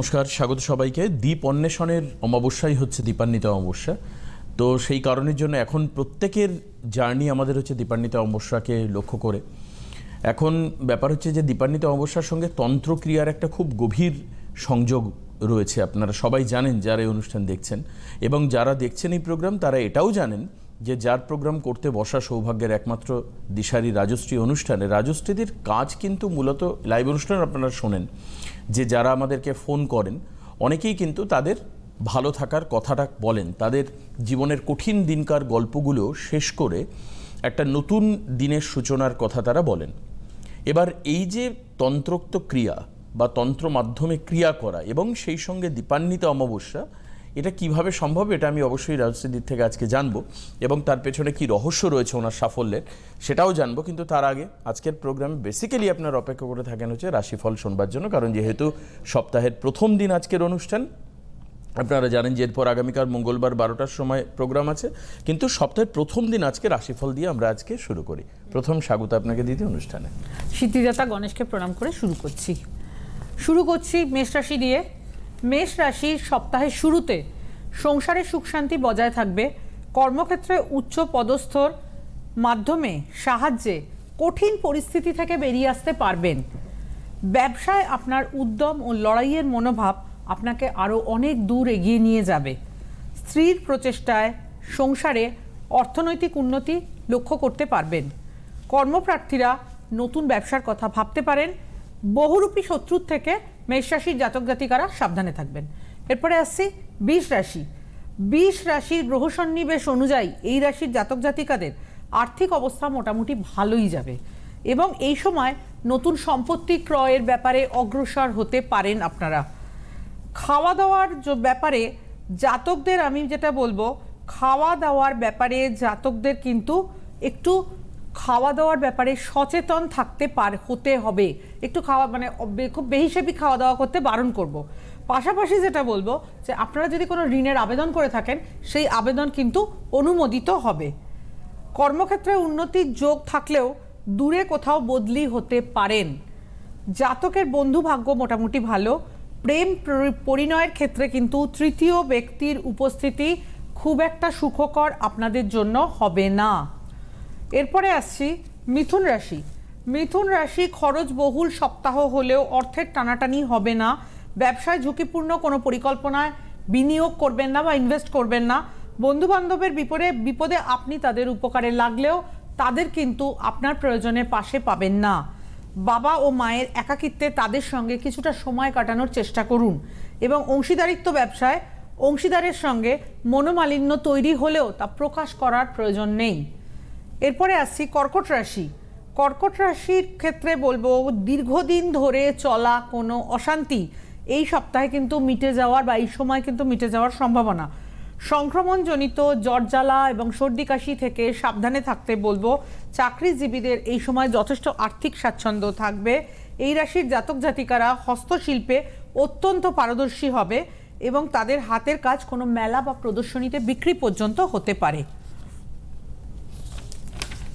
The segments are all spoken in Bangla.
নমস্কার, স্বাগত সবাইকে। দ্বীপ অন্বেষণের অমাবস্যাই হচ্ছে দীপান্বিত অমাবস্যা। তো সেই কারণের জন্য এখন প্রত্যেকের জার্নি আমাদের হচ্ছে দীপান্বিত অমাবস্যাকে লক্ষ্য করে। এখন ব্যাপার হচ্ছে যে দীপান্বিত অমাবস্যার সঙ্গে তন্ত্রক্রিয়ার একটা খুব গভীর সংযোগ রয়েছে। আপনারা সবাই জানেন যারা এই অনুষ্ঠান দেখছেন এবং যারা দেখছেন এই প্রোগ্রাম, তারা এটাও জানেন যে যার প্রোগ্রাম করতে বসা সৌভাগ্যের একমাত্র দিশারি রাজশ্রী অনুষ্ঠানে, রাজশ্রীদের কাজ কিন্তু মূলত লাইভ অনুষ্ঠান আপনারা শোনেন। যে যারা আমাদেরকে ফোন করেন, অনেকেই কিন্তু তাদের ভালো থাকার কথাটা বলেন। তাদের জীবনের কঠিন দিনকার গল্পগুলো শেষ করে একটা নতুন দিনের সূচনার কথা তারা বলেন। এবার এই যে তন্ত্রোক্ত ক্রিয়া বা তন্ত্র মাধ্যমে ক্রিয়া করা এবং সেই সঙ্গে দীপান্বিত অমাবস্যা এটা কীভাবে সম্ভব, এটা আমি অবশ্যই রাজশ্রীদির থেকে আজকে জানব এবং তার পেছনে কি রহস্য রয়েছে ওনার সাফল্যের সেটাও জানব। কিন্তু তার আগে আজকের প্রোগ্রামে বেসিক্যালি আপনার অপেক্ষা করে থাকেন হচ্ছে রাশিফল শোনবার জন্য, কারণ যেহেতু সপ্তাহের প্রথম দিন আজকের অনুষ্ঠান, আপনারা জানেন যে এরপর আগামীকাল মঙ্গলবার বারোটার সময় প্রোগ্রাম আছে, কিন্তু সপ্তাহের প্রথম দিন আজকে রাশিফল দিয়ে আমরা আজকে শুরু করি। প্রথম স্বাগত আপনাকে দিতে অনুষ্ঠানে। সিদ্ধিদাতা গণেশকে প্রণাম করে শুরু করছি। শুরু করছি মেষ রাশি দিয়ে। মেষ রাশির সপ্তাহের শুরুতে সংসারে সুখ শান্তি বজায় থাকবে। কর্মক্ষেত্রে উচ্চ পদস্থর মাধ্যমে সাহায্যে কঠিন পরিস্থিতি থেকে বেরিয়ে আসতে পারবেন। ব্যবসায় আপনার উদ্যম ও লড়াইয়ের মনোভাব আপনাকে আরও অনেক দূর এগিয়ে নিয়ে যাবে। স্ত্রীর প্রচেষ্টায় সংসারে অর্থনৈতিক উন্নতি লক্ষ্য করতে পারবেন। কর্মপ্রার্থীরা নতুন ব্যবসার কথা ভাবতে পারেন। বহুরূপী শত্রুর থেকে মেষ রাশির জাতক জাতিকারা সাবধানে থাকবেন। এরপরে আসছি বিষ রাশি। বিষ রাশির গ্রহ সন্নিবেশ অনুযায়ী এই রাশির জাতক জাতিকাদের আর্থিক অবস্থা মোটামুটি ভালোই যাবে এবং এই সময় নতুন সম্পত্তি ক্রয়ের ব্যাপারে অগ্রসর হতে পারেন আপনারা। খাওয়া দাওয়ার ব্যাপারে জাতকদের আমি যেটা বলব খাওয়া দাওয়ার ব্যাপারে জাতকদের কিন্তু একটু খাওয়া দাওয়ার ব্যাপারে সচেতন থাকতে পার, হতে হবে। একটু খাওয়া মানে খুব বেহিসেবি খাওয়া দাওয়া করতে বারণ করব। পাশাপাশি যেটা বলব যে, আপনারা যদি কোনো ঋণের আবেদন করে থাকেন, সেই আবেদন কিন্তু অনুমোদিত হবে। কর্মক্ষেত্রে উন্নতির যোগ থাকলেও দূরে কোথাও বদলি হতে পারেন। জাতকের বন্ধু ভাগ্য মোটামুটি ভালো। প্রেম পরিণয়ের ক্ষেত্রে কিন্তু তৃতীয় ব্যক্তির উপস্থিতি খুব একটা সুখকর আপনাদের জন্য হবে না। এরপরে আসছি মিথুন রাশি। মিথুন রাশি খরচ বহুল সপ্তাহ হলেও অর্থের টানাটানি হবে না। ব্যবসায় ঝুঁকিপূর্ণ কোনো পরিকল্পনায় বিনিয়োগ করবেন না বা ইনভেস্ট করবেন না। বন্ধু বান্ধবের বিপদে বিপদে আপনি তাদের উপকারে লাগলেও তাদের কিন্তু আপনার প্রয়োজনে পাশে পাবেন না। বাবা ও মায়ের একাকিত্বে তাদের সঙ্গে কিছুটা সময় কাটানোর চেষ্টা করুন এবং অংশীদারিত্ব ব্যবসায় অংশীদারের সঙ্গে মনোমালিন্য তৈরি হলেও তা প্রকাশ করার প্রয়োজন নেই। এরপরে আসছি কর্কট রাশি। কর্কট রাশির ক্ষেত্রে বলব, দীর্ঘদিন ধরে চলা কোনো অশান্তি, এই সপ্তাহে কিন্তু মিটে যাওয়ার বা এই সময় কিন্তু মিটে যাওয়ার সম্ভাবনা। সংক্রমণজনিত জ্বরজ্বালা এবং সর্দি কাশি থেকে সাবধানে থাকতে বলব, চাকরিজীবীদের এই সময় যথেষ্ট আর্থিক স্বাচ্ছন্দ্য থাকবে। এই রাশির জাতক জাতিকারা হস্তশিল্পে অত্যন্ত পারদর্শী হবে এবং তাদের হাতের কাজ কোনো মেলা বা প্রদর্শনীতে বিক্রি পর্যন্ত হতে পারে।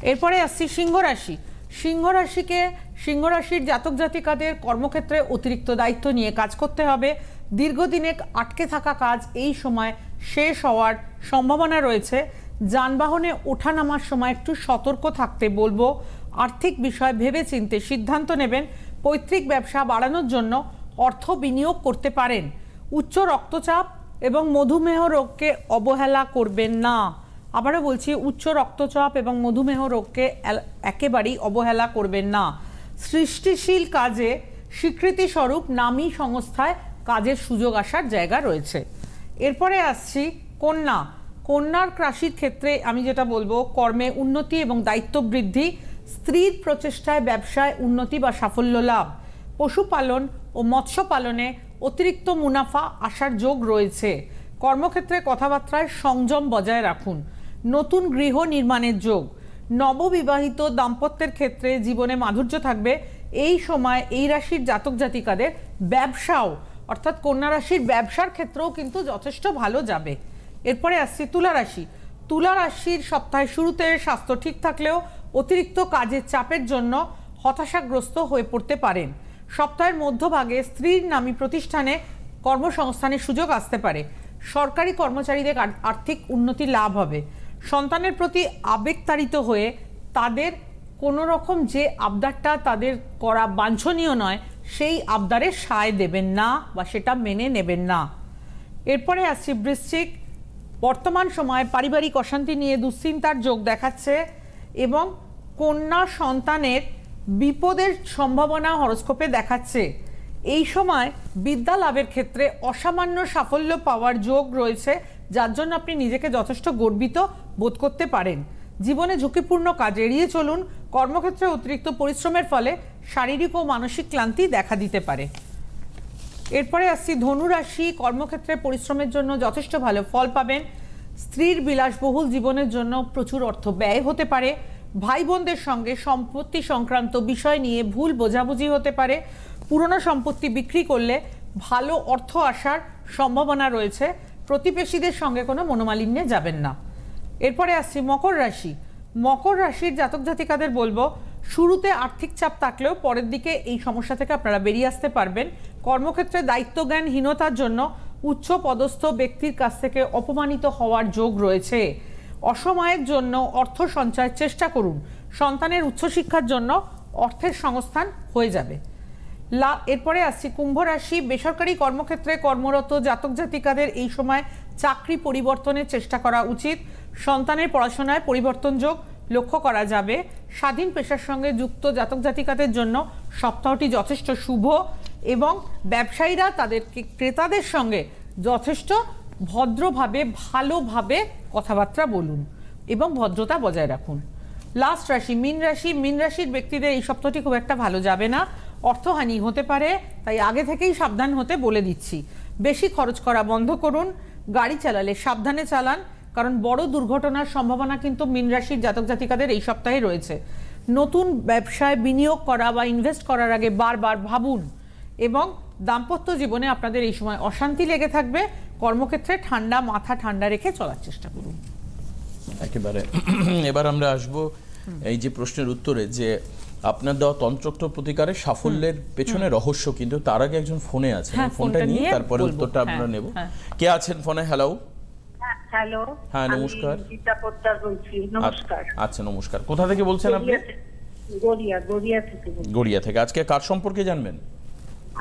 এরপরে আসছি সিংহ রাশি। সিংহ রাশিকে, সিংহ রাশির জাতক জাতিকাদের কর্মক্ষেত্রে অতিরিক্ত দায়িত্ব নিয়ে কাজ করতে হবে। দীর্ঘদিনে আটকে থাকা কাজ এই সময় শেষ হওয়ার সম্ভাবনা রয়েছে। যানবাহনে ওঠা নামার সময় একটু সতর্ক থাকতে বলব। আর্থিক বিষয় ভেবে চিনতে সিদ্ধান্ত নেবেন। পৈতৃক ব্যবসা বাড়ানোর জন্য অর্থ বিনিয়োগ করতে পারেন। উচ্চ রক্তচাপ এবং মধুমেহ রোগকে অবহেলা করবেন না। আবারও বলছি, উচ্চ রক্তচাপ এবং মধুমেহ রোগকে একেবারেই অবহেলা করবেন না। সৃষ্টিশীল কাজে স্বীকৃতি স্বরূপ নামী সংস্থায় কাজের সুযোগ আসার জায়গা রয়েছে। এরপরে আসছি কন্যা। কন্যার রাশির ক্ষেত্রে আমি যেটা বলব, কর্মে উন্নতি এবং দায়িত্ব বৃদ্ধি, স্ত্রীর প্রচেষ্টায় ব্যবসায় উন্নতি বা সাফল্য লাভ, পশুপালন ও মৎস্য পালনে অতিরিক্ত মুনাফা আসার যোগ রয়েছে। কর্মক্ষেত্রে কথাবার্তায় সংযম বজায় রাখুন। নতুন গৃহ নির্মাণের যোগ। নববিবাহিত দাম্পত্যের ক্ষেত্রে জীবনে মাধুর্য থাকবে। এই সময় এই রাশির জাতক জাতিকাদের ব্যবসাও, অর্থাৎ কন্যা রাশির ব্যবসার ক্ষেত্রেও কিন্তু যথেষ্ট ভালো যাবে। এরপরে আসছি তুলা রাশি। তুলা রাশির সপ্তাহের শুরুতে স্বাস্থ্য ঠিক থাকলেও অতিরিক্ত কাজের চাপের জন্য হতাশাগ্রস্ত হয়ে পড়তে পারেন। সপ্তাহের মধ্যভাগে স্ত্রীর নামী প্রতিষ্ঠানে কর্মসংস্থানের সুযোগ আসতে পারে। সরকারি কর্মচারীদের আর্থিক উন্নতি লাভ হবে। সন্তানের প্রতি আবেগতাড়িত হয়ে তাদের কোনো রকম যে আবদারটা তাদের করা বাঞ্ছনীয় নয়, সেই আবদারে সায় দেবেন না বা সেটা মেনে নেবেন না। এরপরে আসছি বৃশ্চিক। বর্তমান সময়ে পারিবারিক অশান্তি নিয়ে দুশ্চিন্তার যোগ দেখাচ্ছে এবং কন্যা সন্তানের বিপদের সম্ভাবনা হরস্কোপে দেখাচ্ছে। এই সময় বিদ্যা লাভের ক্ষেত্রে অসামান্য সাফল্য পাওয়ার যোগ রয়েছে, যার জন্য আপনি নিজেকে যথেষ্ট গর্বিত বোধ করতে পারেন। জীবনে ঝুঁকিপূর্ণ কাজ এড়িয়ে চলুন, কর্মক্ষেত্রে অতিরিক্ত পরিশ্রমের ফলে শারীরিক ও মানসিক ক্লান্তি দেখা দিতে পারে। এরপরে আসছি ধনু রাশি কর্মক্ষেত্রে পরিশ্রমের জন্য যথেষ্ট ভালো ফল পাবেন। স্ত্রীর বিলাসবহুল জীবনের জন্য প্রচুর অর্থ ব্যয় হতে পারে। ভাই বোনদের সঙ্গে সম্পত্তি সংক্রান্ত বিষয় নিয়ে ভুল বোঝাবুঝি হতে পারে। পুরনো সম্পত্তি বিক্রি করলে ভালো অর্থ আসার সম্ভাবনা রয়েছে। প্রতিবেশীদের সঙ্গে কোনো মনোমালিন্যে যাবেন না। এরপরে আসছি মকর রাশি। মকর রাশির জাতক জাতিকাদের বলব, শুরুতে আর্থিক চাপ থাকলেও পরের দিকে এই সমস্যা থেকে আপনারা বেরিয়ে আসতে পারবেন। কর্মক্ষেত্রে দায়িত্বজ্ঞানহীনতার জন্য উচ্চ পদস্থ ব্যক্তির কাছ থেকে অপমানিত হওয়ার যোগ রয়েছে। অসময়ের জন্য অর্থ সঞ্চয়ের চেষ্টা করুন। সন্তানের উচ্চশিক্ষার জন্য অর্থের সংস্থান হয়ে যাবে। লা, এরপরে আসছি কুম্ভ রাশি। বেসরকারি কর্মক্ষেত্রে কর্মরত জাতক জাতিকাদের এই সময় চাকরি পরিবর্তনের চেষ্টা করা উচিত। সন্তানের পড়াশোনায় পরিবর্তন যোগ লক্ষ্য করা যাবে। স্বাধীন পেশার সঙ্গে যুক্ত জাতক জাতিকাদের জন্য সপ্তাহটি যথেষ্ট শুভ এবং ব্যবসায়ীরা তাদের ক্রেতাদের সঙ্গে যথেষ্ট ভদ্রভাবে, ভালোভাবে কথাবার্তা বলুন এবং ভদ্রতা বজায় রাখুন। লাস্ট রাশি, মীন রাশি, মীন রাশির ব্যক্তিদের এই সপ্তাহটি খুব একটা ভালো যাবে না। অর্থহানি হতে পারে, তাই আগে থেকেই সাবধান হতে বলে দিচ্ছি। বেশি খরচ করা বন্ধ করুন, গাড়ি চালালে সাবধানে চালান কারণ বড় দুর্ঘটনার সম্ভাবনা কিন্তু মীন রাশির জাতক জাতিকাদের এই সপ্তাহে রয়েছে। নতুন ব্যবসায় বিনিয়োগ করা বা ইনভেস্ট করার আগে বারবার ভাবুন এবং দাম্পত্য জীবনে আপনাদের এই সময় অশান্তি লেগে থাকবে। কর্মক্ষেত্রে ঠান্ডা মাথা ঠান্ডা রেখে চলার চেষ্টা করুন। একেবারে। এবার আমরা আসব এই যে প্রশ্নের উত্তরে যে আপনার দেওয়া তন্ত্রোক্ত প্রতিকারের সাফল্যের পেছনে রহস্য কিন্তু তার আগে একজন ফোনে আছে হ্যাঁ, ফোনটা নিয়ে তারপরে উত্তরটা হ্যাঁ, আমরা নেব। হ্যাঁ। কে আছেন ফোনে? Hello hello. হ্যাঁ, নমস্কার। গীতা পোদ্দার বলছি নমস্কার। আচ্ছা নমস্কার। কোথা থেকে বলছেন আপনি? গড়িয়া গড়িয়া থেকে গড়িয়া থেকে। আজকে কার সম্পর্কে জানবেন?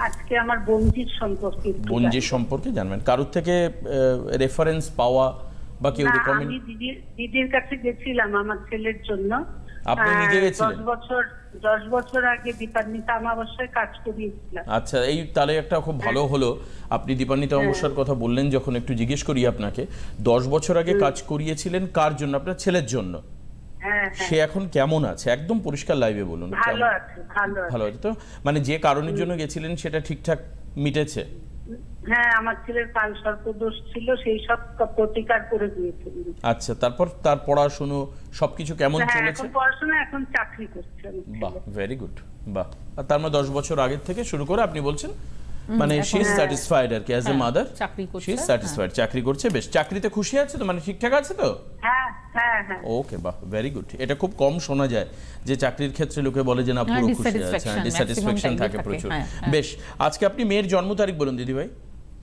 আজকে আমার বঞ্জির সম্পর্কে বঞ্জির সম্পর্কে জানবেন। কারোর থেকে রেফারেন্স পাওয়া বা কেউ রেকমেন্ড দিদির দিদির কাছে গেছিলাম আমার ছেলের জন্য। আপনি নিজে গেছিলেন? দশ বছর দশ বছর আগে দীপান্বিতা আমাবস্যায় কাজ করিয়েছিলাম। আচ্ছা এই তাহলে একটা খুব ভালো হলো। আপনি দীপান্বিতা অমাবস্যার কথা বললেন যখন একটু জিজ্ঞেস করি আপনাকে দশ বছর আগে কাজ করিয়েছিলেন কার জন্য? আপনার ছেলের জন্য। হ্যাঁ হ্যাঁ। সে এখন কেমন আছে? একদম পরিষ্কার লাইভে বলুন ভালো আছে ভালো আছে ভালো আছে। তো? মানে যে কারণের জন্য গেছিলেন সেটা ঠিকঠাক মিটেছে? হ্যাঁ আমার ছেলের কাল সর্পদোষ ছিল সেই সব প্রতিকার করে দিয়েছিলেন আচ্ছা তারপর তার পড়াশুনো সবকিছু কেমন হ্যাঁ চলেছে? এখন পড়াশোনা এখন চাকরি করছে বাহ ভেরি গুড বাহ। আর তার মানে দশ বছর আগের থেকে শুরু করে আপনি বলছেন? মানে শি ইজ স্যাটিসফাইড আর কি অ্যাজ এ মাদার চাকরি করছে, শি ইজ স্যাটিসফাইড চাকরি করছে বেশ। চাকরিতে খুশি আছে তো? মানে ঠিকঠাক আছে তো? হ্যাঁ হ্যাঁ হ্যাঁ। ওকে বাহ ভেরি গুড এটা খুব কম শোনা যায় যে চাকরির ক্ষেত্রে লোকে বলে যে না হ্যাঁ, পুরো খুশি আছে ডিসস্যাটিসফ্যাকশন থাকে প্রচুর। হ্যাঁ। বেশ আজকে আপনি মেয়ের জন্ম তারিখ বলুন দিদি ভাই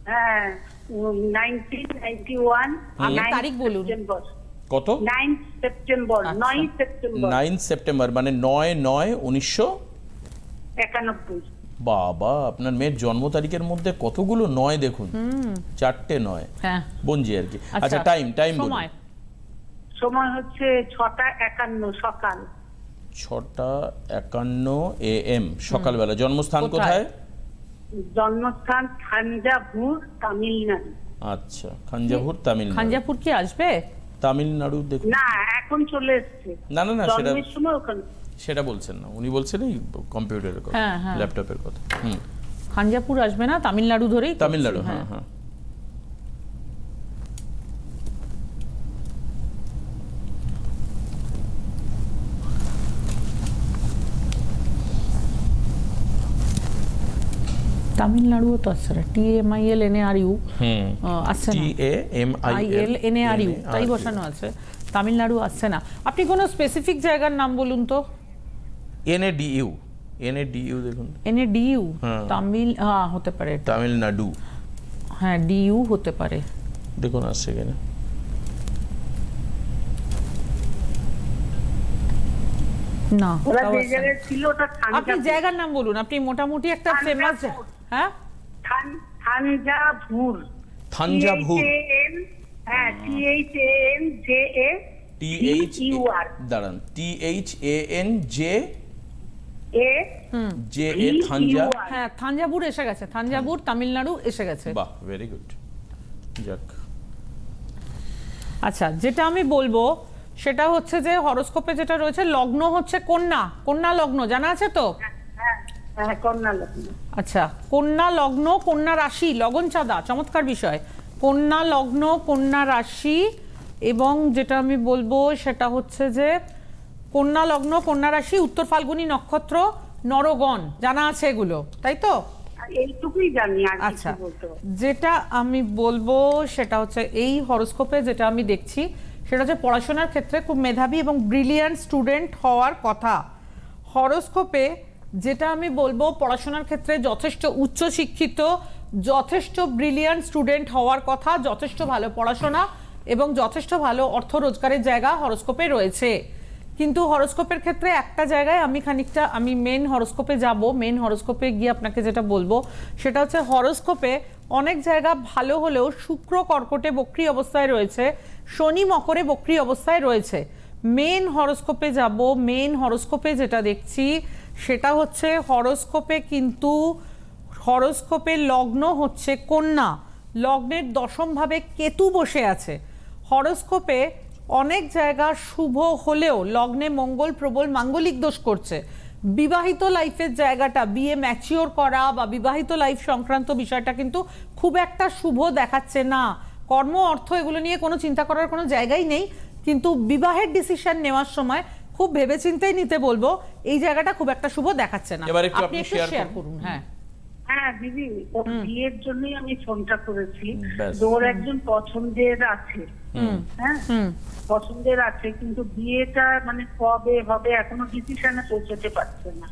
হ্যাঁ তারিখ বলুন। কত? নাইন সেপ্টেম্বর আচ্ছা। নয় সেপ্টেম্বর নাইন সেপ্টেম্বর মানে নয় নয় উনিশশো একানব্বই। বাবা আপনার মেয়ের জন্ম তারিখের মধ্যে কতগুলো নয় দেখুন? চারটে নয়। হ্যাঁ। বঞ্জি আর কি। আচ্ছা টাইম টাইম বলুন। সময়। সময় হচ্ছে ছটা একান্ন সকাল। ছটা একান্ন এ এম সকালবেলা। জন্মস্থান কোথায়? জন্মস্থান খাঞ্জাভুর তামিলনাড়ু। আচ্ছা খাঞ্জাভুর তামিলনাড়ু। খাঞ্জাপুর কি আসবে? তামিলনাড়ু দেখুন। না এখন চলে এসেছে। না না না সেটা সময় ওখানে সেটা বলছেন না। উনি বলছেন এই কম্পিউটারের কথা হ্যাঁ, হ্যাঁ। ল্যাপটপের কথা। হুম। খাঞ্জাপুর আসবে না তামিলনাড়ু ধরেই তামিলনাড়ু হ্যাঁ। হ্যাঁ। তামিলনাড়ুও তো আসছে না T M I L N A R U হুম আসছে T A M I L N A R U তাই বসানো আছে তামিলনাড়ু আসছে না আপনি কোনো স্পেসিফিক জায়গার নাম বলুন তো N A D U N A D U দেখুন এন এ ডি ইউ হ্যাঁ। তামিল হ্যাঁ হতে পারে তামিলনাড়ু হ্যাঁ ডিইউ হতে পারে দেখুন আসছে কিনা না না। আপনি জায়গার নাম বলুন আপনি মোটামুটি একটা ফেমাস। হ্যাঁ? থান- থানজাভুর। T-H-A-N হ্যাঁ T H A N J A T H U R দাঁড়ান T H A N J A J A থাঞ্জা হ্যাঁ। এসে গেছে থাঞ্জাভুর তামিলনাড়ু এসে গেছে। বাহ ভেরি গুড যাক। আচ্ছা যেটা আমি বলব সেটা হচ্ছে যে হরোস্কোপে যেটা রয়েছে লগ্ন হচ্ছে কন্যা কন্যা লগ্ন জানা আছে তো? হ্যাঁ কন্যা লগ্ন। আচ্ছা কন্যা লগ্ন কন্যা রাশি লগন চাঁদা চমৎকার বিষয়। কন্যা লগ্ন কন্যা রাশি এবং যেটা আমি বলব সেটা হচ্ছে যে কন্যা লগ্ন কন্যা রাশি উত্তর ফাল্গুনী নক্ষত্র নরগণ জানা আছে এগুলো তাই তো? এইটুকুই জানি আচ্ছা। যেটা আমি বলব সেটা হচ্ছে এই হরোস্কোপে যেটা আমি দেখছি সেটা হচ্ছে পড়াশোনার ক্ষেত্রে খুব মেধাবী এবং ব্রিলিয়ান্ট স্টুডেন্ট হওয়ার কথা। হরোস্কোপে যেটা আমি বলব, পড়াশোনার ক্ষেত্রে যথেষ্ট উচ্চ শিক্ষিত যথেষ্ট ব্রিলিয়ান্ট স্টুডেন্ট হওয়ার কথা, যথেষ্ট ভালো পড়াশোনা এবং যথেষ্ট ভালো অর্থ রোজগারের জায়গা হরস্কোপে রয়েছে। কিন্তু হরস্কোপের ক্ষেত্রে একটা জায়গায় আমি খানিকটা, আমি মেন হরস্কোপে যাব মেন হরস্কোপে গিয়ে আপনাকে যেটা বলব, সেটা হচ্ছে হরস্কোপে অনেক জায়গা ভালো হলেও শুক্র কর্কটে বক্রি অবস্থায় রয়েছে, শনি মকরে বক্রি অবস্থায় রয়েছে। মেন হরস্কোপে যাব মেন হরস্কোপে যেটা দেখছি সেটা হচ্ছে হরোস্কোপে কিন্তু হরোস্কোপের লগ্ন হচ্ছে কন্যা। লগ্নের দশমভাবে কেতু বসে আছে। হরোস্কোপে অনেক জায়গা শুভ হলেও লগ্নে মঙ্গল, প্রবল, মাঙ্গলিক দোষ করছে। বিবাহিত লাইফের জায়গাটা, বিয়ে ম্যাচিওর করা বা বিবাহিত লাইফ সংক্রান্ত বিষয়টা কিন্তু খুব একটা শুভ দেখাচ্ছে না। কর্ম, অর্থ এগুলো নিয়ে কোনো চিন্তা করার কোনো জায়গাই নেই। কিন্তু বিবাহের ডিসিশন নেওয়ার সময় খুব ভেবেচিন্তেই নিতে বলব। এই জায়গাটা খুব একটা শুভ দেখাচ্ছে না। এবার একটু আপনি একটু শেয়ার করুন। হ্যাঁ। হ্যাঁ দিদি ওর বিয়ের জন্যই আমি ফোনটা করেছি। ওর একজন পছন্দের আছে। হ্যাঁ? পছন্দের আছে কিন্তু বিয়েটা মানে কবে হবে এখনও ডিসিশনে পৌঁছতে পারছে না।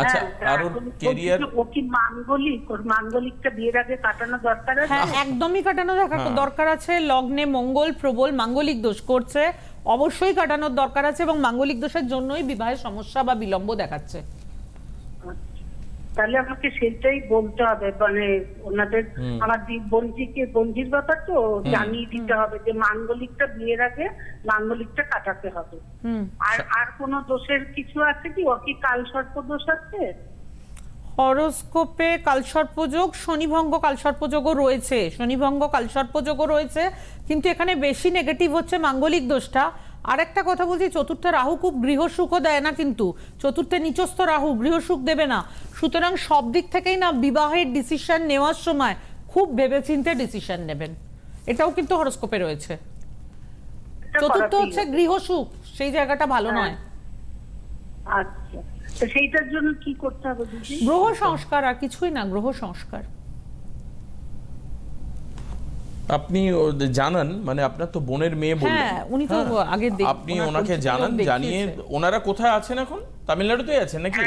আচ্ছা হ্যাঁ, আর ওর যে ও কি মাঙ্গলিক? ওর মাঙ্গলিকটা বিয়ের আগে কাটানো দরকার আছে? হ্যাঁ একদমই কাটানো দরকার আছে লগ্নে মঙ্গল প্রবল মাঙ্গলিক দোষ করছে। অবশ্যই কাটানোর দরকার আছে এবং মাঙ্গলিক দোষের জন্যই বিবাহের সমস্যা বা বিলম্ব দেখাচ্ছে। তাহলে আমাকে সেটাই বলতে হবে মানে ওনাদের আমার দি- বঞ্জিকে ব্যাপার তো জানিয়ে দিতে হবে যে মাঙ্গলিকটা বিয়ের আগে মাঙ্গলিকটা কাটাতে হবে। আর আর কোনো দোষের কিছু আছে কি? ওর কি কাল সর্প দোষ আছে? হরোস্কোপে কালসর্পযোগ শনিভঙ্গ কালসর্পযোগও রয়েছে। শনিভঙ্গ কালসর্পযোগও রয়েছে কিন্তু এখানে বেশি নেগেটিভ হচ্ছে মাঙ্গলিক দোষটা। আর একটা কথা বলছি চতুর্থ রাহু খুব গৃহসুখও দেয় না কিন্তু। চতুর্থে নিচস্থ রাহু গৃহসুখ দেবে না। সুতরাং সব দিক থেকেই না বিবাহের ডিসিশন নেওয়ার সময় খুব ভেবেচিন্তে ডিসিশন নেবেন। এটাও কিন্তু হরোস্কোপে রয়েছে। চতুর্থ হচ্ছে গৃহসুখ সেই জায়গাটা ভালো হ্যাঁ। নয়। আচ্ছা। তো সেইটার জন্য কি করতে হবে গ্রহ সংস্কার আর কিছুই না গ্রহ সংস্কার। আপনি ওদের জানান মানে আপনার তো বোনের মেয়ে বললেন। হ্যাঁ, উনি তো আগে আপনি ওনাকে জানান জানিয়ে ওনারা কোথায় আছেন এখন? তামিলনাড়ুতেই আছেন নাকি?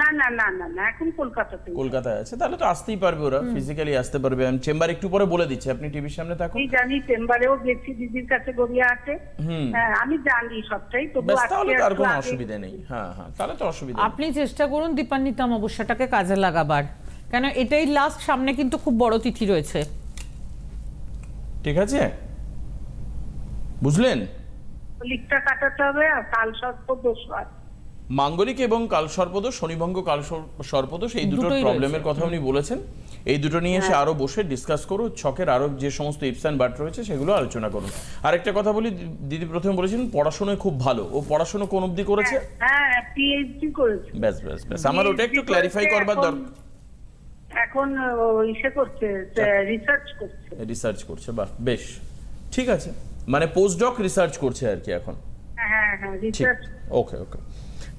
না না না না না এখন কলকাতাতে কলকাতায় আছে। তাহলে তো আসতেই পারবে ওরা ফিজিক্যালি আসতে পারবে। আমি চেম্বার একটু পরে বলে দিচ্ছি আপনি টিভির সামনে থাকুন। আমি জানি চেম্বারেও গেছি দিদির কাছে গড়িয়াহাটে হুম। হ্যাঁ আমি জানি সবটাই তাহলে তো আর একটু কোনো অসুবিধা নেই। হ্যাঁ হ্যাঁ তাহলে তো অসুবিধা আপনি চেষ্টা করুন দীপান্বিতা অমাবস্যাটাকে কাজে লাগাবার। কেন এটাই লাস্ট সামনে কিন্তু খুব বড় তিথি রয়েছে। ঠিক আছে? বুঝলেন? লিকটা কাটাতে হবে আর কাল সর্প দোষ হয়। মাঙ্গলিক এবং কালসর্পদোষ শনিভঙ্গ কাল সর্পদোষ এই দুটোর দুটোই প্রবলেমের কথা উনি বলেছেন। এই দুটো নিয়ে এসে আরও বসে ডিসকাস করো ছকের আরও যে সমস্ত ইপস অ্যান্ড বাট রয়েছে সেগুলো আলোচনা করুন। আরেকটা কথা বলি দিদি প্রথমে বলেছিলেন পড়াশোনায় খুব ভালো। ও পড়াশোনা কোন অবধি করেছে? হ্যাঁ পিএইচডি করেছে। ব্যাস ব্যাস ব্যাস। আমার ওটা একটু PhD ক্ল্যারিফাই করবার দরকার। এখন ইসে করছে রিসার্চ করছে। রিসার্চ করছে বাহ বেশ। ঠিক আছে। মানে পোস্ট ডক রিসার্চ করছে আর কি এখন। হ্যাঁ হ্যাঁ রিসার্চ ওকে ওকে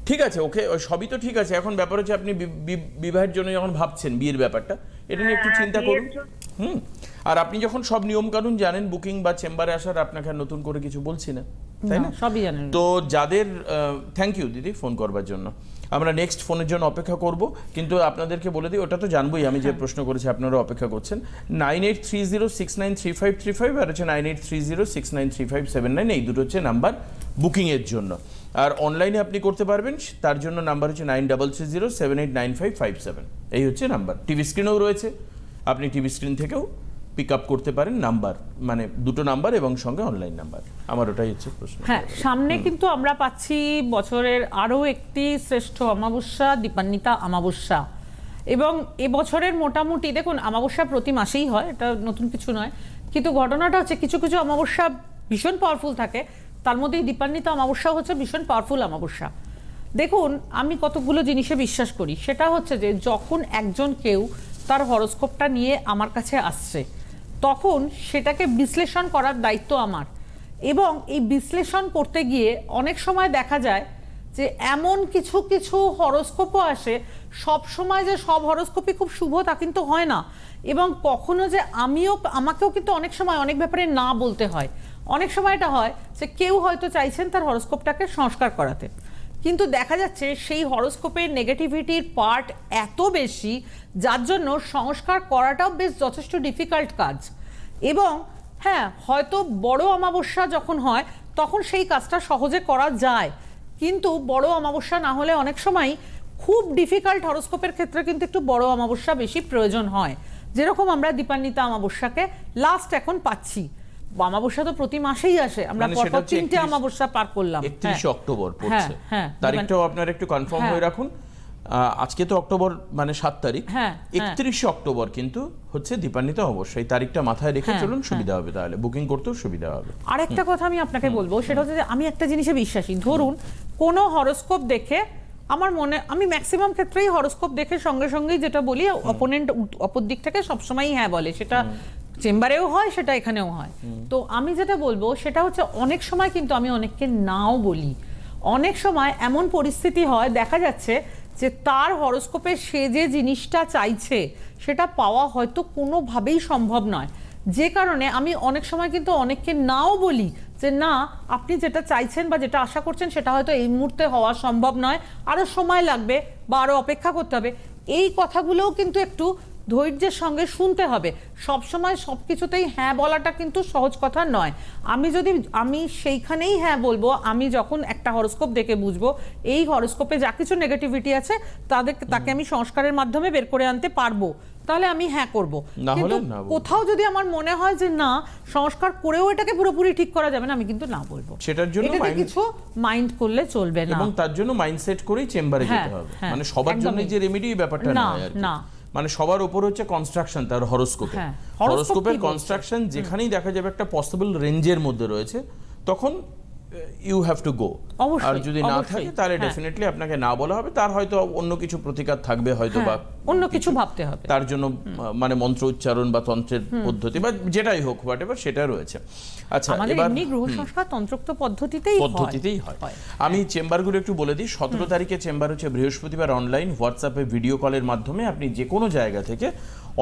ঠিক আছে ওকে ওই সবই তো ঠিক আছে। এখন ব্যাপার হচ্ছে আপনি বিবাহের জন্য যখন ভাবছেন বিয়ের ব্যাপারটা এটা নিয়ে একটু হ্যাঁ, চিন্তা করুন। হুম? আর আপনি যখন সব নিয়ম কানুন জানেন বুকিং বা চেম্বারে আসার আপনাকে আর নতুন করে কিছু বলছি না তাই না, না সবই জানেন। তো যাদের থ্যাংক ইউ দিদি ফোন করবার জন্য। আমরা নেক্সট ফোনের জন্য অপেক্ষা করব কিন্তু আপনাদেরকে বলে দিই ওটা তো জানবোই আমি যে প্রশ্ন করেছি আপনারা অপেক্ষা করছেন। Nine eight three zero six nine three five three five আর হচ্ছে nine eight three zero six nine three five seven nine এই দুটো হচ্ছে নাম্বার বুকিংয়ের জন্য। আর অনলাইনে আপনি করতে পারবেন তার জন্য নাম্বার হচ্ছে nine double three zero seven eight nine five five seven এই হচ্ছে নাম্বার টিভি স্ক্রিনেও রয়েছে। আপনি টিভি স্ক্রিন থেকেও পিক আপ করতে পারেন নাম্বার মানে দুটো নাম্বার এবং সঙ্গে অনলাইন নাম্বার আমার ওটাই হচ্ছে প্রশ্ন। হ্যাঁ সামনে কিন্তু আমরা পাচ্ছি বছরের আরও একটি শ্রেষ্ঠ অমাবস্যা দীপান্বিতা অমাবস্যা। এবং এবছরের মোটামুটি দেখুন অমাবস্যা প্রতি মাসেই হয় এটা নতুন কিছু নয়। কিন্তু ঘটনাটা হচ্ছে কিছু কিছু অমাবস্যা ভীষণ পাওয়ারফুল থাকে। তার মধ্যে এই দীপান্বিতা অমাবস্যা হচ্ছে ভীষণ পাওয়ারফুল অমাবস্যা। দেখুন, আমি কতগুলো জিনিসে বিশ্বাস করি। সেটা হচ্ছে যে যখন একজন কেউ তার হরস্কোপটা নিয়ে আমার কাছে আসছে, তখন সেটাকে বিশ্লেষণ করার দায়িত্ব আমার। এবং এই বিশ্লেষণ করতে গিয়ে অনেক সময় দেখা যায় যে এমন কিছু কিছু হরস্কোপও আসে, সব সময় যে সব হরস্কোপই খুব শুভ তা কিন্তু হয় না। এবং কখনো যে আমিও, আমাকেও কিন্তু অনেক সময় অনেক ব্যাপারে না বলতে হয়। অনেক সময় এটা হয় যে কেউ হয়তো চাইছেন তার হরস্কোপটাকে সংস্কার করাতে। কিন্তু দেখা যাচ্ছে সেই হরোস্কোপের নেগেটিভিটির পার্ট এত বেশি, যার জন্য সংস্কার করাটাও বেশ যথেষ্ট ডিফিকাল্ট কাজ। এবং হ্যাঁ হয়তো বড় অমাবস্যা যখন হয়, তখন সেই কাজটা সহজে করা যায়। কিন্তু বড় অমাবস্যা না হলে অনেক সময় খুব ডিফিকাল্ট হরোস্কোপের ক্ষেত্রে কিন্তু একটু বড় অমাবস্যা বেশি প্রয়োজন হয়। যেরকম আমরা দীপান্বিতা অমাবস্যাকে লাস্ট এখন পাচ্ছি। অমাবস্যা তো প্রতি মাসেই আসে। আমরা মানে পরপর তিনটে 31 অমাবস্যা পার করলাম। একত্রিশে হ্যাঁ। অক্টোবর হ্যাঁ, পড়ছে। হ্যাঁ, তারিখটাও আপনার একটু কনফার্ম হ্যাঁ। রাখুন। আজকে তো অক্টোবর মানে সাত তারিখ। একত্রিশে অক্টোবর কিন্তু হচ্ছে দীপান্বিত অবশ্যই তারিখটা মাথায় রেখে চলুন সুবিধা হবে তাহলে। বুকিং করতেও সুবিধা হবে। আর একটা কথা আমি আপনাকে বলব সেটা হচ্ছে যে আমি একটা জিনিসে বিশ্বাসী। ধরুন কোনো হরোস্কোপ দেখে আমার মনে আমি ম্যাক্সিমাম ক্ষেত্রেই হরোস্কোপ দেখে সঙ্গে সঙ্গেই যেটা বলি অপোনেন্ট অপর দিক থেকে সবসময়ই হ্যাঁ বলে। সেটা চেম্বারেও হয় সেটা এখানেও হয়। তো আমি যেটা বলব সেটা হচ্ছে অনেক সময় কিন্তু আমি অনেককে নাও বলি। অনেক সময় এমন পরিস্থিতি হয় দেখা যাচ্ছে যে তার হরস্কোপে সে যে জিনিসটা চাইছে সেটা পাওয়া হয়তো কোনোভাবেই সম্ভব নয়। যে কারণে আমি অনেক সময় কিন্তু অনেককে নাও বলি যে না আপনি যেটা চাইছেন বা যেটা আশা করছেন সেটা হয়তো এই মুহূর্তে হওয়া সম্ভব নয়। আরও সময় লাগবে বা আরও অপেক্ষা করতে হবে। এই কথাগুলোও কিন্তু একটু ধৈর্যের সঙ্গে শুনতে হবে। সব সময় সব কিছুতেই হ্যাঁ বলাটা কিন্তু সহজ কথা নয়। আমি যদি আমি সেইখানেই হ্যাঁ বলব আমি যখন একটা হরস্কোপ দেখে বুঝব এই হরস্কোপে যা কিছু নেগেটিভিটি আছে তাদের তাকে আমি সংস্কারের মাধ্যমে বের করে আনতে পারব। তাহলে আমি হ্যাঁ করব। কিন্তু কোথাও যদি আমার মনে হয় যে না সংস্কার করেও এটাকে পুরোপুরি ঠিক করা যাবে না আমি কিন্তু না বলব। সেটার জন্য এটাতে কিছু মাইন্ড করলে চলবে না। এবং তার জন্য মাইন্ডসেট করেই চেম্বারে হ্যাঁ, যেতে হবে। হ্যাঁ, মানে সবার জন্য যে রেমেডি ব্যাপারটা না। না। মানে সবার উপর হচ্ছে কনস্ট্রাকশন তার হরোস্কোপে হরস্কোপের কনস্ট্রাকশন যেখানেই দেখা যাবে একটা পসিবল রেঞ্জের মধ্যে রয়েছে তখন ইউ হ্যাভ টু গো আর যদি না থাকে তাহলে হ্যাঁ। ডেফিনেটলি আপনাকে না বলা হবে। তার হয়তো অন্য কিছু প্রতিকার থাকবে হয়তো বা হ্যাঁ, অন্য কিছু। ভাবতে হবে। তার জন্য মানে মন্ত্র উচ্চারণ বা তন্ত্রের পদ্ধতি বা যেটাই হোক হোয়াট এভার সেটা রয়েছে। আচ্ছা আমাদের এমনি গ্রহ সংস্কার তন্ত্রোক্ত পদ্ধতিতেই হয়। পদ্ধতিতেই হয়। আমি চেম্বারগুলো একটু বলে দিই। সতেরো তারিখে চেম্বার হচ্ছে বৃহস্পতিবার অনলাইন হোয়াটসঅ্যাপে ভিডিও কলের মাধ্যমে আপনি যে কোনো জায়গা থেকে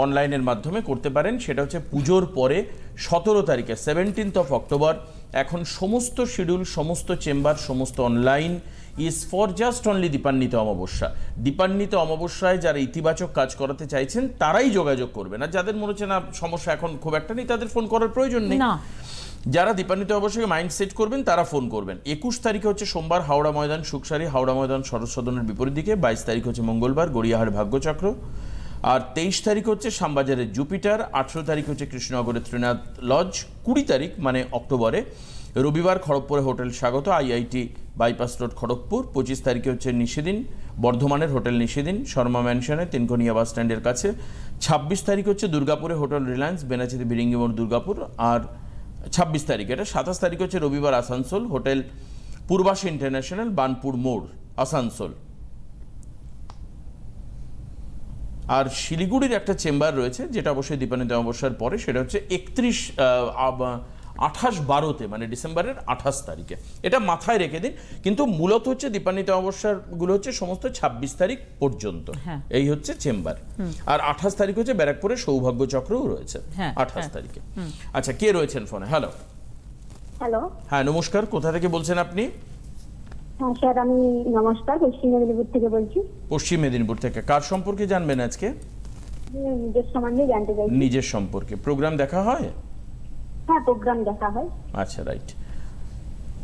অনলাইনের মাধ্যমে করতে পারেন। সেটা হচ্ছে পুজোর পরে সতেরো তারিখে সেভেন্টিন্থ অফ অক্টোবর এখন সমস্ত শিডিউল সমস্ত চেম্বার সমস্ত online is for just only Dipanwita Amavasya. Dipanwita অমাবস্যায় যারা ইতিবাচক কাজ করাতে চাইছেন তারাই যোগাযোগ করবেন। আর যাদের মনে হচ্ছে না সমস্যা এখন খুব একটা নেই তাদের ফোন করার প্রয়োজন নেই। যারা দীপান্বিত অবশ্যই মাইন্ড সেট করবেন তারা ফোন করবেন। একুশ তারিখে হচ্ছে সোমবার হাওড়া ময়দান সুকসারি হাওড়া ময়দান সদনের বিপরীত দিকে। বাইশ তারিখ হচ্ছে মঙ্গলবার গড়িয়াহাট ভাগ্যচক্র। আর তেইশ তারিখ হচ্ছে শ্যামবাজারের জুপিটার, আঠেরো তারিখ হচ্ছে কৃষ্ণনগরের ত্রিনাথ লজ, কুড়ি তারিখ মানে অক্টোবরে রবিবার খড়গপুরে hotel Swagat, IIT bypass road Kharagpur, পঁচিশ তারিখে হচ্ছে নিশিদিন বর্ধমানের হোটেল নিশিদিন শর্মা ম্যানশনে, তিনকোনিয়া বাস স্ট্যান্ডের কাছে, ছাব্বিশ তারিখ হচ্ছে দুর্গাপুরে হোটেল রিলায়েন্স বেনাচিতি বিরিঙ্গি মোড় দুর্গাপুর, আর ছাব্বিশ তারিখ, এটা সাতাশ তারিখ হচ্ছে রবিবার আসানসোল, হোটেল পূর্বাসী ইন্টারন্যাশনাল, বানপুর মোড়, আসানসোল। আর শিলিগুড়ির একটা চেম্বার রয়েছে যেটা অবশ্যই দীপান্বিত অমাবস্যার পরে সেটা হচ্ছে একত্রিশ আঠাশ বারোতে মানে ডিসেম্বরের আঠাশ তারিখে। এটা মাথায় রেখে দিন কিন্তু মূলত হচ্ছে দীপান্বিত অমাবস্যারগুলো হচ্ছে সমস্ত ছাব্বিশ তারিখ পর্যন্ত। হ্যাঁ। এই হচ্ছে চেম্বার। আর আঠাশ তারিখ হচ্ছে ব্যারাকপুরে সৌভাগ্য চক্রও রয়েছে হ্যাঁ, আঠাশ হ্যাঁ। তারিখে। আচ্ছা কে রয়েছেন ফোনে? হ্যালো হ্যালো হ্যাঁ নমস্কার। কোথা থেকে বলছেন আপনি? হ্যাঁ স্যার আমি নমস্কার পশ্চিম মেদিনীপুর থেকে বলছি। পশ্চিম মেদিনীপুর থেকে। কার সম্পর্কে জানবেন আজকে? নিজের সম্বন্ধে জানতে চাইছি। নিজের সম্পর্কে। প্রোগ্রাম দেখা হয়? হ্যাঁ প্রোগ্রাম দেখা হয়। আচ্ছা রাইট।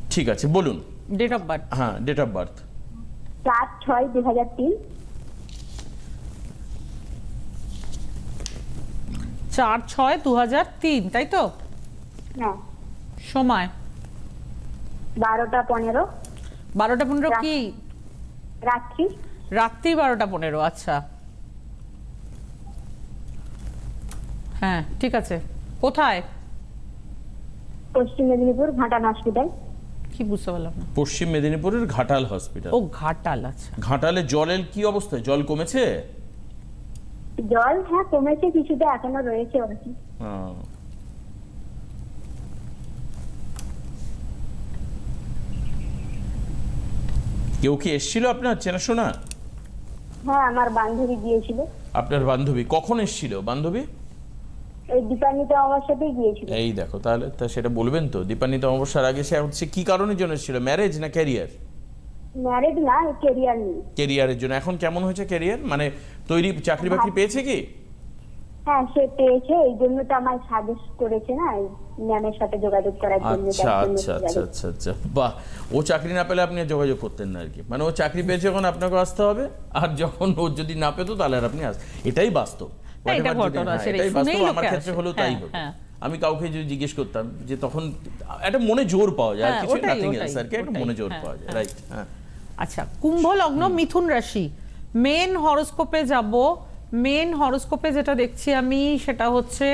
ঠিক আছে বলুন। ডেট অফ বার্থ হ্যাঁ ডেট অফ বার্থ চার ছয় দু হাজার তিন। চার ছয় দু হাজার তিন তাই তো? হ্যাঁ। সময়। বারোটা পনেরো। বারোটা পনেরো কি? রাত্রি। রাত্রি বারোটা পনেরো আচ্ছা। হ্যাঁ ঠিক আছে। কোথায়? পশ্চিম মেদিনীপুর ঘাটাল হসপিটাল কি বুঝতে পারলাম না। পশ্চিম মেদিনীপুরের ঘাটাল হসপিটাল ও ঘাটাল আচ্ছা। ঘাটালে জলের কি অবস্থা? জল কমেছে? জল হ্যাঁ কমেছে কিছুটা এখনও রয়েছে আর কি কেউ কি এসেছিল আপনার চেনাশোনা? হ্যাঁ আমার বান্ধবী গিয়েছিল। আপনার বান্ধবী কখন এসেছিল বান্ধবী? এই দীপান্বিতা আমার সাথেই গিয়েছিল। এই দেখো তাহলে তা সেটা বলবেন তো দীপান্বিতা অমাবস্যার আগে সে হচ্ছে কি কারণের জন্য এসেছিল ম্যারেজ না ক্যারিয়ার ম্যারেড না কেরিয়ার নেই ক্যারিয়ারের জন্য এখন কেমন হয়েছে ক্যারিয়ার মানে তৈরি চাকরি বাকরি পেয়েছে কি? হ্যাঁ সে পেয়েছে এই জন্য তো আমায় সাজেস্ট করেছে না ম্যামের সাথে যোগাযোগ করার জন্য আচ্ছা আচ্ছা আচ্ছা আচ্ছা আচ্ছা। বাহ ও চাকরি না পেলে আপনি যোগাযোগ করতেন না আর কি। মানে ও চাকরি পেয়েছে যখন আপনাকে আসতে হবে আর যখন ও যদি না পেতো তাহলে আর আপনি আস এটাই বাস্তব। এটাই আমার ক্ষেত্রে তাই। আমি কাউকে যদি জিজ্ঞেস করতাম যে তখন একটা মনে জোর পাওয়া যায় আর হ্যাঁ, কিছু নাথিং এলস আর কি একটা মনে জোর হ্যাঁ, পাওয়া যায়। রাইট হ্যাঁ। আচ্ছা কুম্ভ লগ্ন মিথুন রাশি। মেন হরোস্কোপে যাব মেন হরোস্কোপে যেটা দেখছি আমি, সেটা হচ্ছে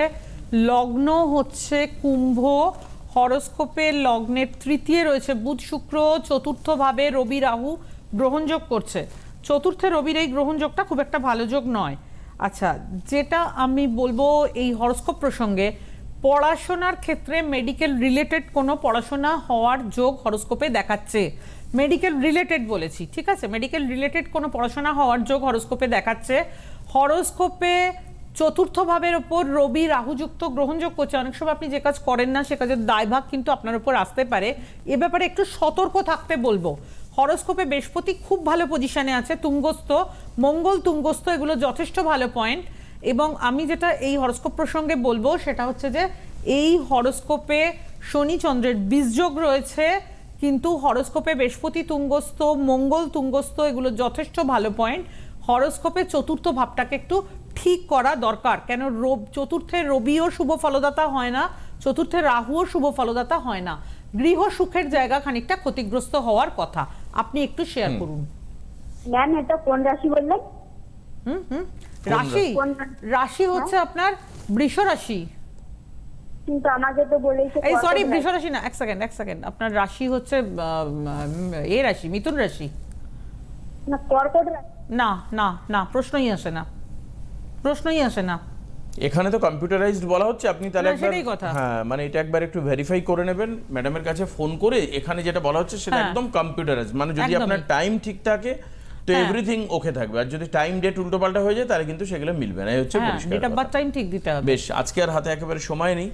লগ্ন হচ্ছে কুম্ভ। হরোস্কোপে লগ্নের তৃতীয় রয়েছে বুধ, শুক্র, চতুর্থ ভাবে রবি, রাহু গ্রহণযোগ করছে। চতুর্থে রবির এই গ্রহণযোগটা খুব একটা ভালো যোগ নয়। আচ্ছা যেটা আমি বলব এই হরোস্কোপ প্রসঙ্গে, পড়াশোনার ক্ষেত্রে মেডিকেল রিলেটেড কোনো পড়াশোনা হওয়ার যোগ হরোস্কোপে দেখাচ্ছে। মেডিকেল রিলেটেড বলেছি, ঠিক আছে? মেডিকেল রিলেটেড কোনো পড়াশোনা হওয়ার যোগ হরোস্কোপে দেখাচ্ছে। হরোস্কোপে চতুর্থ ভাবের ওপর রবি রাহুযুক্ত গ্রহণযোগ করছে। অনেক সময় আপনি যে কাজ করেন না, সে কাজের দায়ভাগ কিন্তু আপনার উপর আসতে পারে। এ ব্যাপারে একটু সতর্ক থাকতে বলব। হরোস্কোপে বৃহস্পতি খুব ভালো পজিশনে আছে, তুঙ্গস্থ, মঙ্গল তুঙ্গস্থ, এগুলো যথেষ্ট ভালো পয়েন্ট এবং আমি যেটা এই হরোস্কোপ প্রসঙ্গে বলব, সেটা হচ্ছে যে এই হরোস্কোপে শনি চন্দ্রের বীজযোগ রয়েছে, কিন্তু হরোস্কোপে বৃহস্পতি তুঙ্গস্থ, মঙ্গল তুঙ্গস্থ, এগুলো যথেষ্ট ভালো পয়েন্ট হরোস্কোপে চতুর্থ ভাবটাকে একটু ঠিক করা দরকার। কেন রব চতুর্থে রবিও শুভ ফলদাতা হয় না চতুর্থে রাহুও শুভ ফলদাতা হয় না। গৃহ সুখের জায়গা খানিকটা ক্ষতিগ্রস্ত হওয়ার কথা। আপনি একটু শেয়ার করুন। ম্যাম এটা কোন রাশি বললেন? হুম হুম। রাশি? রাশি? হচ্ছে আপনার বৃষ রাশি। কিন্তু আমাকে তো বলেছে এই সরি বৃষ রাশি না এক সেকেন্ড এক সেকেন্ড আপনার রাশি হচ্ছে আহ, এ রাশি মিথুন রাশি। না কর্কট না। না না প্রশ্নই আসে না। প্রশ্নই আসে না। এখানে তো কম্পিউটারাইজড বলা হচ্ছে আপনি তাহলে একবার হ্যাঁ মানে এটা একবার একটু ভেরিফাই করে নেবেন। ম্যাডামের কাছে ফোন করে এখানে যেটা বলা হচ্ছে সেটা হ্যাঁ। একদম কম্পিউটারাইজড মানে যদি আপনার টাইম ঠিক থাকে তো হ্যাঁ। এভরিথিং ওকে থাকবে। আর যদি টাইম ডেট উল্টোপাল্টা হয়ে যায় তাহলে কিন্তু সেগুলো মিলবে না। এই হচ্ছে হ্যাঁ পরিষ্কার ডেট অফ বার্থ টাইম ঠিক দিতে হবে। বেশ আজকে আর হাতে একেবারে সময় নেই।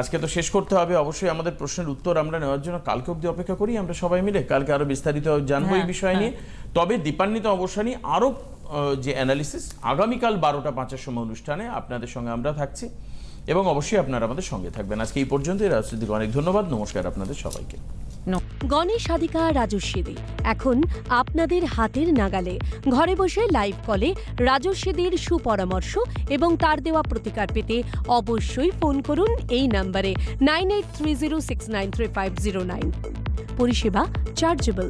আজকে তো শেষ করতে হবে। অবশ্যই আমাদের প্রশ্নের উত্তর আমরা নেওয়ার জন্য কালকে অব্দি অপেক্ষা করি। আমরা সবাই মিলে কালকে আরও বিস্তারিত জানব এই হ্যাঁ, বিষয় নিয়ে। তবে দীপান্বিত অবসানী আরও যে অ্যানালিসিস আগামীকাল বারোটা পাঁচের সময় অনুষ্ঠানে আপনাদের সঙ্গে আমরা থাকছি। এবং অবশ্যই আপনারা আমাদের সঙ্গে থাকবেন। আজকে এই পর্যন্তই। রাজনীতিকে অনেক ধন্যবাদ। নমস্কার আপনাদের সবাইকে. গণেশ সাধিকা রাজস্বীদি এখন আপনাদের হাতের নাগালে ঘরে বসে লাইভ কলে রাজস্বীদের সুপরামর্শ এবং তার দেওয়া প্রতিকার পেতে অবশ্যই ফোন করুন এই নাম্বারে nine eight three zero six nine three five zero nine পরিষেবা চার্জেবল